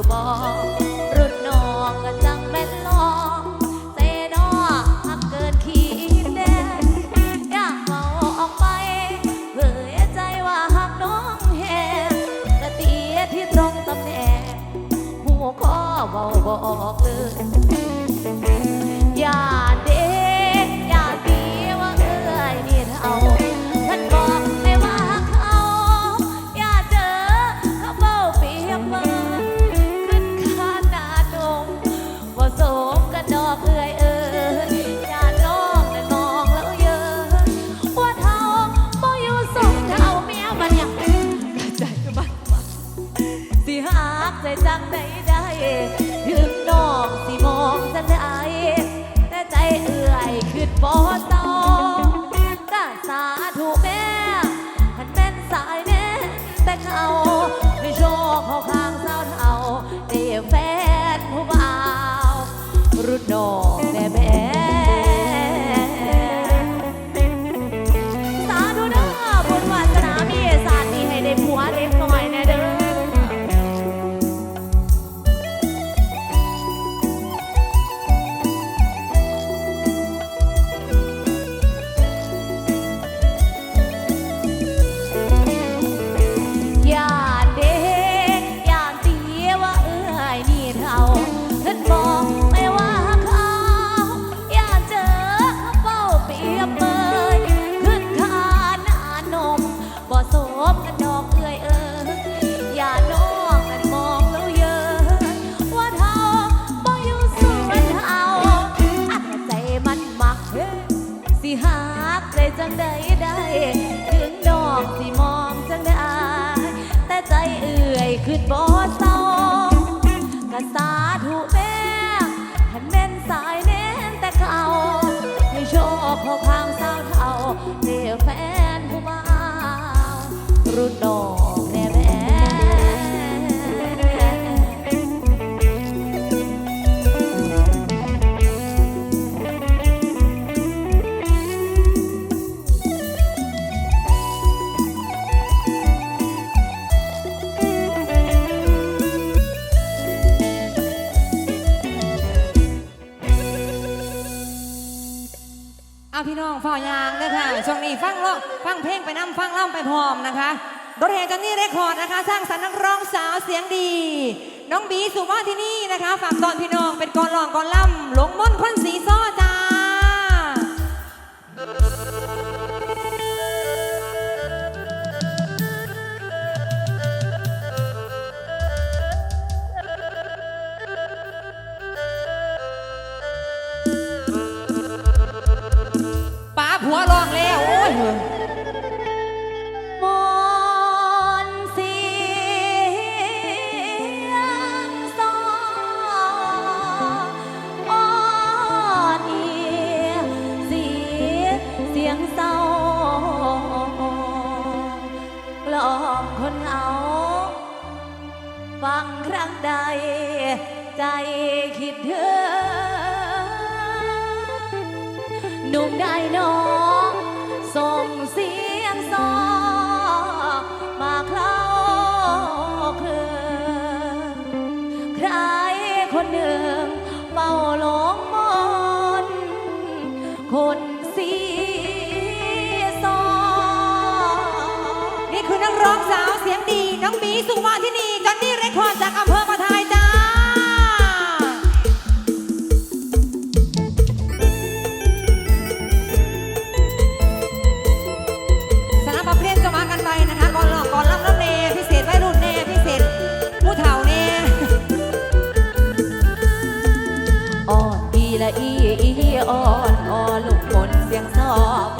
ู่บ่รุ่นน้องก็จังแม่นลองเตนอหักเกินขีดแดงอยากเมาออกไปเผยใจว่าหักน้องแหงกระเตียที่ตรงตำแหน่งหูคอเบาบอกเลย Hô าพี่น้องฝ่อยางเลยค่ะ ช่วงนี้ฟังร้องฟังเพลงไปน้ำฟังร่ำไปพร้อมนะคะรถเฮจันนี่เรคคอร์ดนะคะ สร้างสรรค์นักร้องสาวเสียงดี น้องบีสุว่าที่นี่นะคะ ฝากตอนพี่น้องเป็นกอนหลองกอนล่ำหลงม่นควัน หนุ่มได้น้องส่งเสียงซอมาเคล้าเคลือใครคนหนึ่งเฝ้าลงมนคนสีซอนี่คือนักร้องสาวเสียงดี น้องมีสุวรรณที่ อ่อนอ่อนลูกคนเสียงซอบ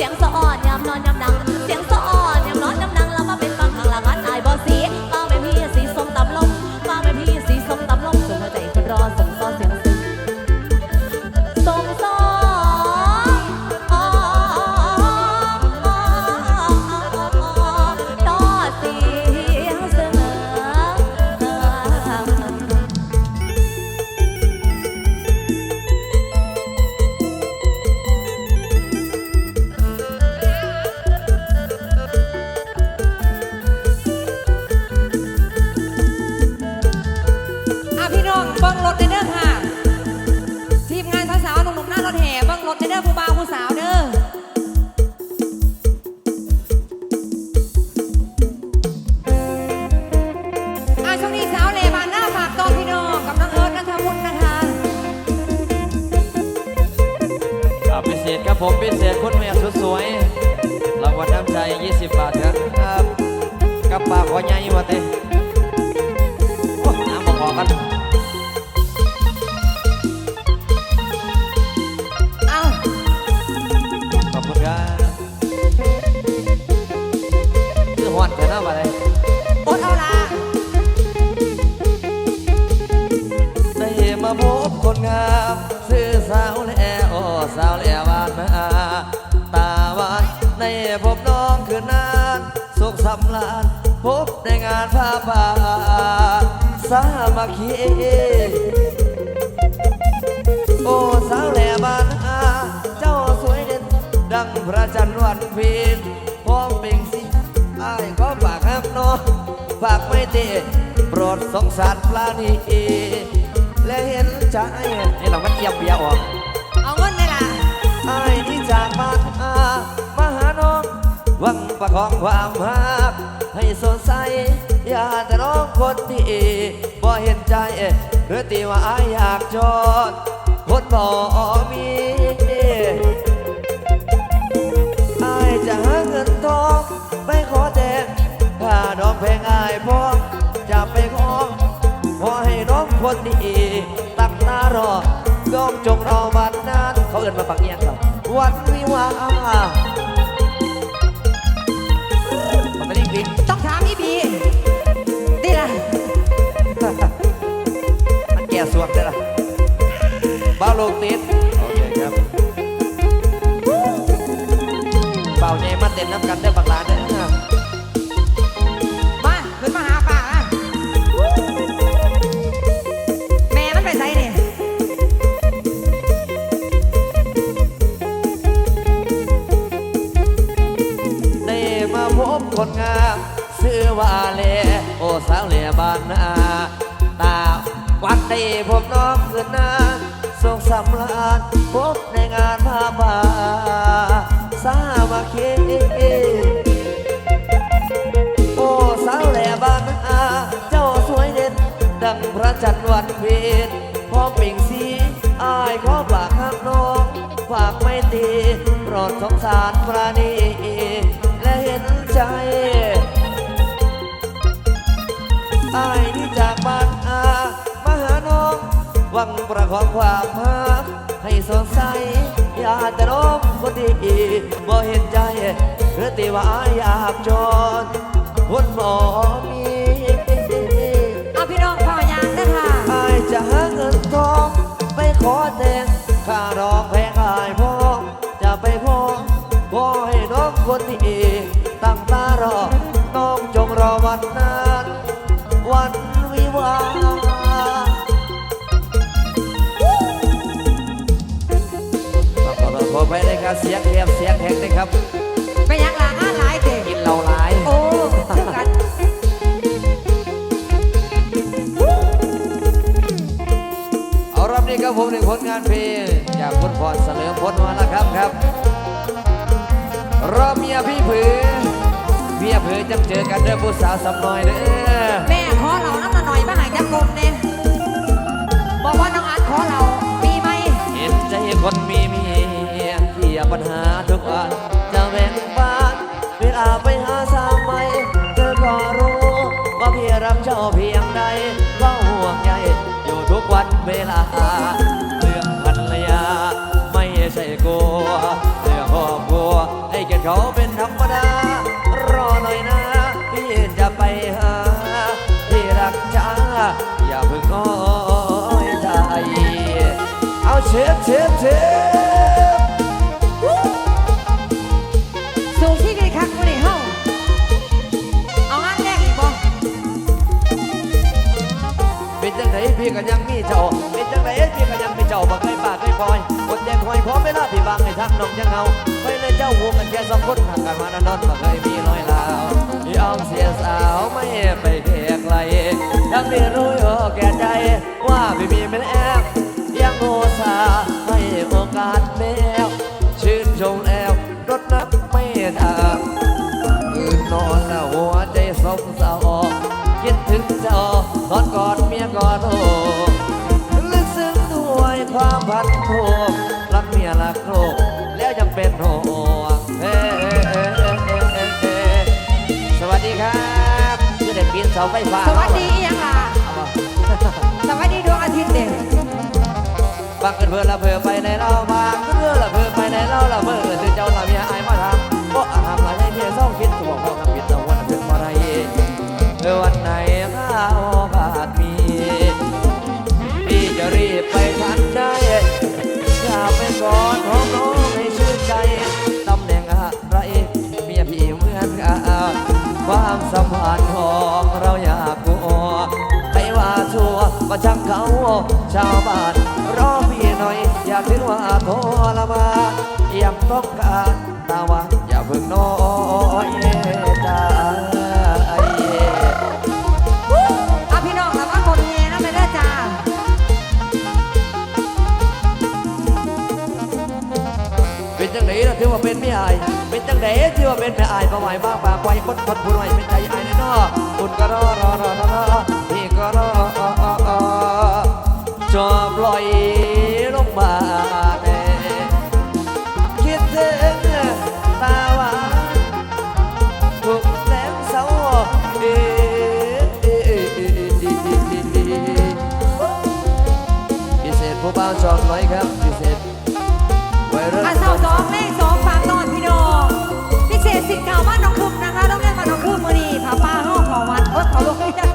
เสียงสะอ่อนยามนอนยามดัง พบน้องคือนานสุขสำลานพบในงานผ้าป่าสามัคคีโอ้สาวแหล่บ้านอาเจ้าสวยเด่นดังพระจันทร์วันเพ็ญพร้อมเป่งสิอ้ายก็ฝากห้ามน้องฝากไม่เตะโปรดสงสารปลานีและเห็นใจนี่เรามันเอียบเบียออก เอาเงินเลยล่ะอ้ายนี่จากบ้าน ประคองความรักให้สดใส อย่าแต่น้องคนดีบ่เห็นใจหรือตีว่าอายอยากจอด คนบ่มีอายจะหาเงินทองไปขอแต่งถ้าน้องเพงอายพอจะไปขอขอให้น้องคนดีตั้งตารอน้องจงรอวันนั้น เขาเอินมาปักเอียงครับวันวิวา ลกติดโอเคครับเป่าใหญ่มาเต้นน้ำกันได้อบักหลานเด้อมาขึ้นมาหาป่ามาแม่มันไปไสเนี่ยได้มาพบคนงามชื่อว่าเลโอสาวเลบ้านนาตาวัดได้พบน้องคืนนาน สุขสำราญพบในงานผ้าป่าสามัคคีโอ้สาวเลบ้านนาเจ้าสวยเด่นดังพระจันทร์วันเพ็ญพร้อมปิ่งสีอายขอฝากข้างน้องฝากไม่ตีโปรดสงสารปราณีและเห็นใจอาย ประคองความรักให้สดใส อย่าแต่น้องคนดีบ่เห็นใจหรือตีว่าอยากจอ การเสียงแหบเสียงแหกนะครับ ไปยังหลางานหลายเด็กกินเหล้าหลาย โอ้ถึงกันเอารับนี้ครับผมหนึ่งผลงานเพลงจากคุณพรเสลิมพลมาแล้วครับครับรอบเมียพี่ผือเมียผือจังเจอกันเด้อผู้สาวสำน้อยเด้อแม่ขอเราน้ำมาหน่อยมาหายจักกลมเนี่ยบอกว่าน้องอันขอเรามีไหมเห็นใจคนมีเมียเคลี ยปัญหาทุกวันจะแบ่งบ้านเวลาไปหาสาวใหม่เธอก็รู้ ว่าพี่รักเจ้าเพียงใดก็ห่วงใยอยู่ทุกวันเวลา เรื่องภรรยา ไม่ใช่กลัวเรื่องครอบครัวให้เกียรติเขาเป็นธรรมดา รอหน่อยนะ พี่จะไปหาที่รักจ้าอย่าเพิ่งน้อยใจเอาเชฟเชฟเชฟ พี่ก็ยังมีเจ้า เป็นจังไรพี่ก็ยังเป็เจ้าบ่เคยปากเคยคอยอดแดงคอยพร้อมเวลาพี่บางในทักน้องยังเอาไปเลยเจ้าหัวกันแค่สองคนห่างกันมานอนๆบ่เคยมีร้อยลาวยอมเสียสาวไม่ไปเพียงไรยังไม่รู้แก่ใจว่าพี่มีแม่แอบยังโง่ซาให้โอกาสแมวชื่นชมแอวรถนับไม่ทางคืนนอนแล้วหัวใจสมสาว คิดถึงจะออกนอนกอดเมียกอดโอ้ลึกซึ้งด้วยความพันโทรักเมียรักโลกแล้วยังเป็นโหเฮ้สวัสดีครับเคือเด็กปีนเสาไฟฟ้าสวัสดียังล่ะสวัสดีดวงอาทิตย์เด็กบางเกิดเพื่อละเพื่อไปในเราบางเพื่อละเพื่อไปในเราละเพื่อถึงเจ้าละเมีย เขาชาวบ้านรอพี่หน่อย อย่าถือว่าทรมานยังต้องการตาวันอย่าเพิ่งน้อยใจเอาพี่น้องระวังคนแห่นะไม่ได้อจ้าเป็นจังไหนล่ะถือว่าเป็นไม่อาย เป็นจังไหนที่ว่าเป็นไม่อายมาไหวบ้างปากไว้คนคนผู้น้อยเป็นใจอายในนอคุณก็รอรอรอรอ ล่อยลงมาแน่คิดถึงตาหวานถูกแสงเสาเอพิเศษผู้บ่าวจองน้อยครับพิเศษไว้เริ่มอะสาวสองเลขสองฝากตอนพี่น้องพิเศษสิทธิ์เก่าบ้านน้องคึมนะคะต้องเรียนมาน้องคึมมือนีผาป้าห้องขอวัดเออขอลงเรียน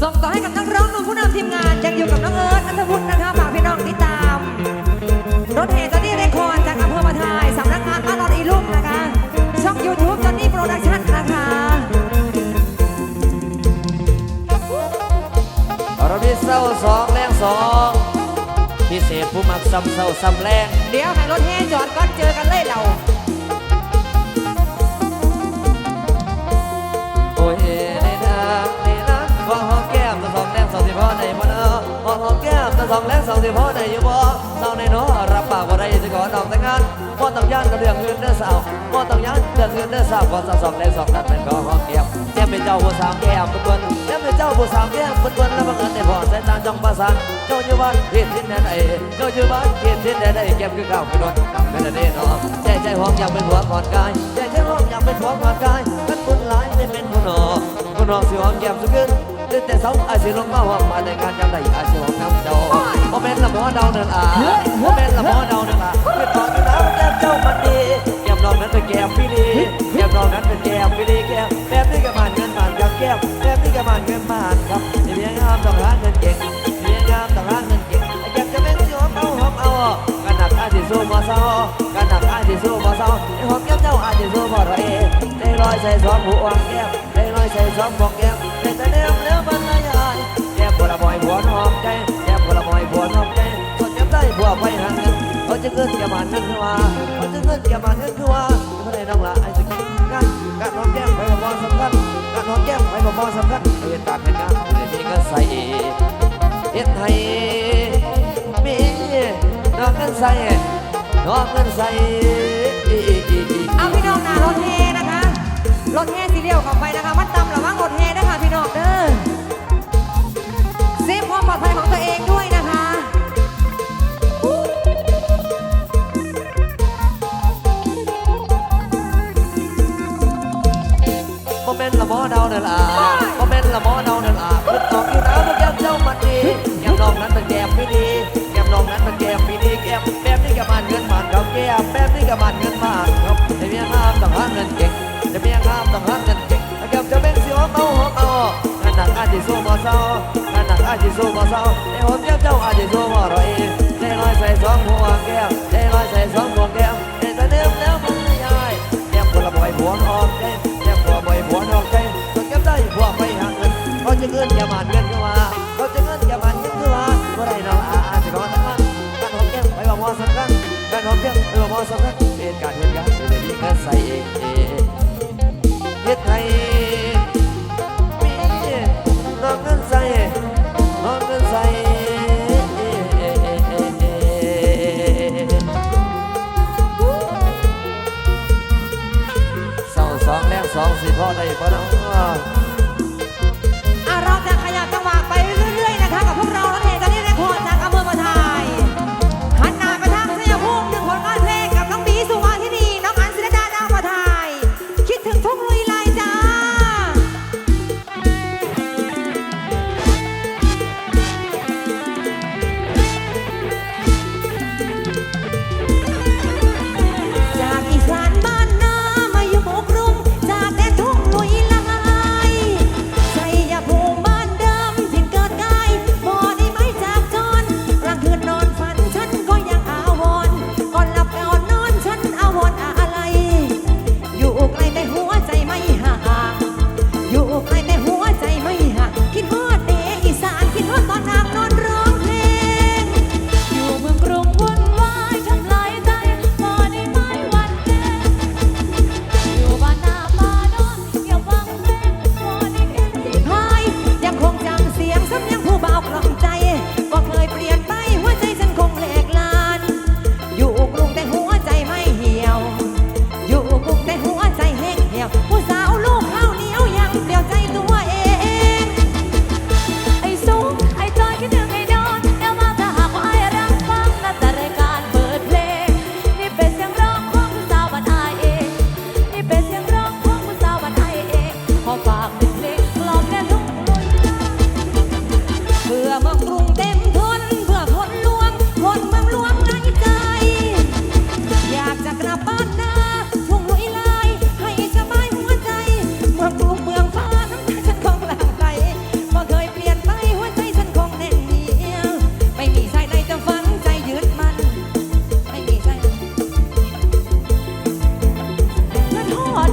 ส่งต่อให้กับนักร้องหนุ่มผู้นำทีมงาน อยู่กับน้องเอิร์ธนัทวุฒินะคะฝากพี่น้องติดตาม รถแห่จอนนี่เรคคอร์ดจากอำเภอมาทายสำนักงานอารอนอีลุ่มนะคะ ช่องยูทูบจอนนี่โปรดักชั่นนะคะเรามีเศร้าสองแรงสองพิเศษผู้มักซ้ำเศร้าซ้ำแรงเดี๋ยวให้รถแห่จอดก่อนเจอกันเลยเราโอ้ยในนางในนักว่าหอมแก้มตะสองแรงสองสิบพ่อในบ่เนาะหอมแก้มตะสองแรงสองสิบพ่อในอยู่บ่เศร้าในเนาะรับปากว่าได้จะขอดอกแต่งงานบ่ต้องย่านกับเรื่องเงินเด้อสาวบ่ต้องย่านเรื่องเงินเด้อสาวก็สะสองแรงสองนั้นเป็นขอหอมแก้มแก้มเป็นเจ้าผู้สาวแก้มเปิ้นแก้มเป็นเจ้าผู้สาวแก้มเปิ้นๆแล้วบังเอิญได้พอสายตาจ้องประสานเจ้าอยู่บ้านเฮ็ดที่แดนไอ้เจ้าอยู่บ้านเฮ็ดที่แดนไอ้แก้มคือข้าวคือโดนกำเป็นอันนี้เนาะใจใจห้องอยากเป็นหัวก่อนกายใจใจห้องอยากเป็นหัวก่อนกายกันบุญหลายได้เป็นผู้นอผู้นอสิหอมแก้มสุขึ้น ตื่นแต่เช้าอาสิลงมาหอมมาในการจำได้อาสิหอมน้ำเจ้าบ่แม่นละหมอเดาเนินอาบ่แม่นละหมอเดาเนินอาเป็นตอนอยู่น้ำแก้มเจ้ามันดีแก้มน้องนั้นเป็นแก้มพี่ดีแก้มน้องนั้นเป็นแก้มพี่ดีแก้มแบบนี้ก็มันเงินมันกับแก้มแบบนี้ก็มันเงินมันครับเมียงามต้องหาเงินเก่งเมียงามต้องหาเงินเก่งอยากจะเป็นสิหอมเอาหอมเอากันหนักอาสิสู้บ่เศร้ากันหนักอาสิสู้บ่เศร้าไอ้หอมแก้มเจ้าอาสิสู้บ่ไรได้ลอยใส่สองหัวแก้มได้ลอยใส่สองบอกแก้ม จะเกินแก้มมันเงินคือว่าเขาจะเกินแก้มมันเงินคือว่าไม่ได้น้องละไอ้สกินกันการหอมแก้มไปบ่สำคัญการหอมแก้มไปบ่สำคัญเฮ็ดการเฮ็ดงานอยู่ในนี้ก็ใส่เฮ็ดให้มีน้องกันใส่น้องกันใส่เอาพี่น้องนารถแห่นะคะรถแห่สีเดียวเข้าไปนะคะมันตำระวังรถแห่นะคะพี่น้องเด้อ แบบนี้ก็มันเงินมันครับแต่เมียงามต้องหาเงินเก่งแต่เมียงามต้องหาเงินเก่งแก้มจะเป็นสิหอมเอาหอมเอางานหนักอาจจะสู้มาเศร้างานหนักอาจจะสู้มาเศร้าไอ้หอมแก้มเจ้าอาจจะสู้บ่รอยได้ลอยใส่สองหัวแก้มได้ลอยใส่สอง S-I-A-A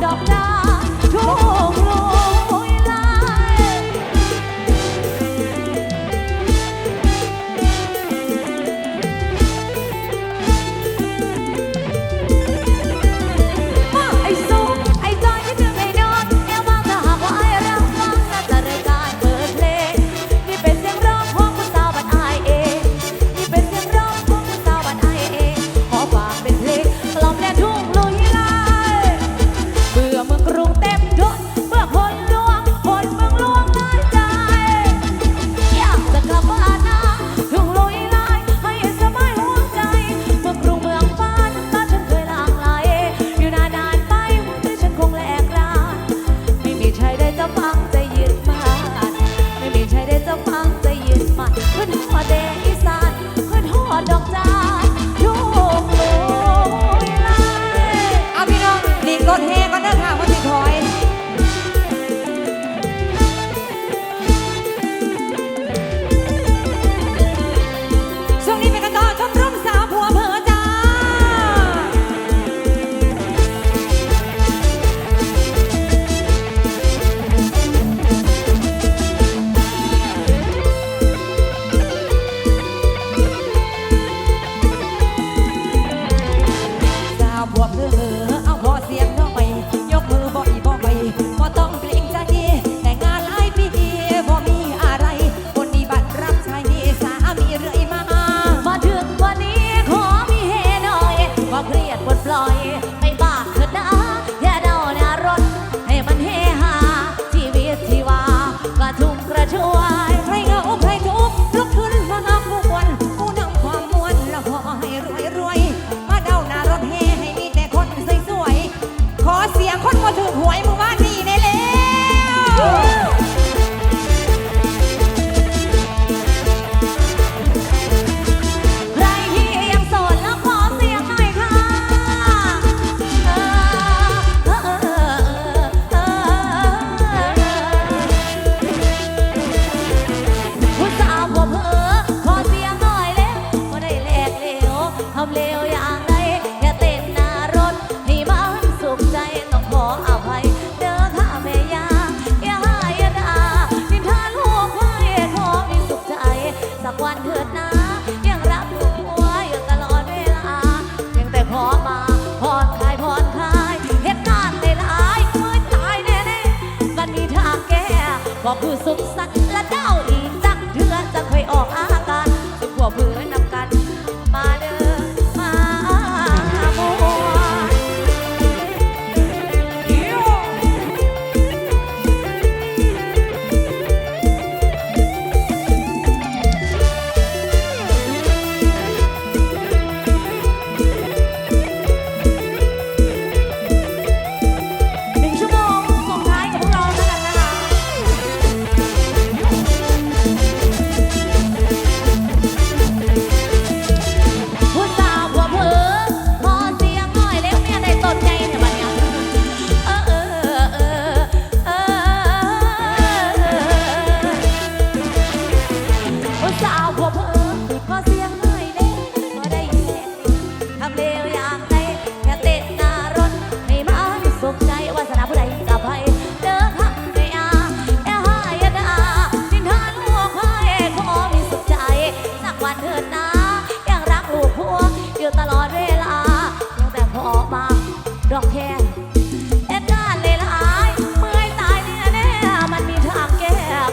stop now.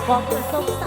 ก้ก็คื